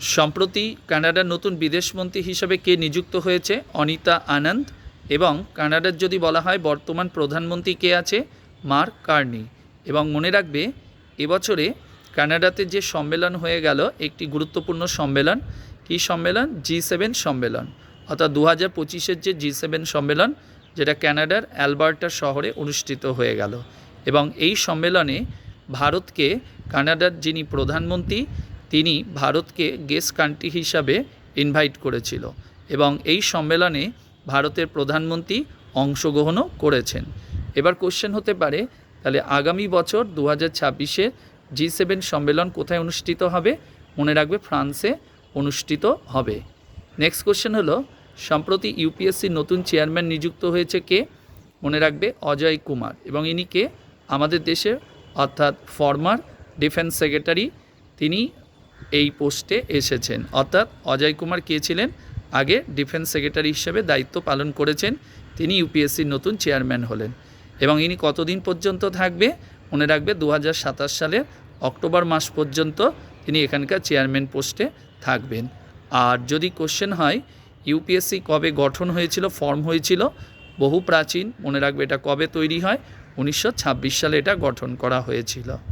সম্প্রতি কানাডার নতুন বিদেশমন্ত্রী হিসেবে কে নিযুক্ত হয়েছে? অনিতা আনন্দ এবং কানাডার যদি বলা হয় বর্তমান প্রধানমন্ত্রী কে আছে? Mark Carney. এবং মনে রাখবে, এবছরে কানাডাতে যে সম্মেলন হয়ে গেল, একটি গুরুত্বপূর্ণ সম্মেলন। কী সম্মেলন? জি সেভেন সম্মেলন। অর্থাৎ দু হাজার পঁচিশের যে জি সেভেন সম্মেলন, যেটা কানাডার অ্যালবার্টা শহরে অনুষ্ঠিত হয়ে গেল। এবং এই সম্মেলনে ভারতকে কানাডার যিনি প্রধানমন্ত্রী তিনি ভারতকে গেস্ট কান্ট্রি হিসাবে ইনভাইট করেছিল এবং এই সম্মেলনে ভারতের প্রধানমন্ত্রী অংশগ্রহণও করেছেন। এবার কোশ্চেন হতে পারে, তাহলে আগামী বছর দু হাজার ছাব্বিশে জি সেভেন সম্মেলন কোথায় অনুষ্ঠিত হবে? মনে রাখবে ফ্রান্সে অনুষ্ঠিত হবে। নেক্সট কোশ্চেন হলো, সম্প্রতি ইউপিএসসির নতুন চেয়ারম্যান নিযুক্ত হয়েছে কে? মনে রাখবে অজয় কুমার এবং ইনি কে? আমাদের দেশের অর্থাৎ ফর্মার ডিফেন্স সেক্রেটারি তিনি এই পোস্টে এসেছেন। অর্থাৎ অজয় কুমার কে ছিলেন? আগে ডিফেন্স সেক্রেটারি হিসেবে দায়িত্ব পালন করেছেন। তিনি ইউপিএসসির নতুন চেয়ারম্যান হলেন এবং ইনি কতদিন পর্যন্ত থাকবে? মনে রাখবে দু হাজার সাতাশ সালের অক্টোবর মাস পর্যন্ত তিনি এখানকার চেয়ারম্যান পোস্টে থাকবেন। আর যদি কোশ্চেন হয়, ইউপিএসসি কবে গঠন হয়েছিল ফর্ম হয়েছিল, বহু প্রাচীন, মনে রাখবে এটা কবে তৈরি হয়? উনিশশো ছাব্বিশ সালে এটা গঠন করা হয়েছিল।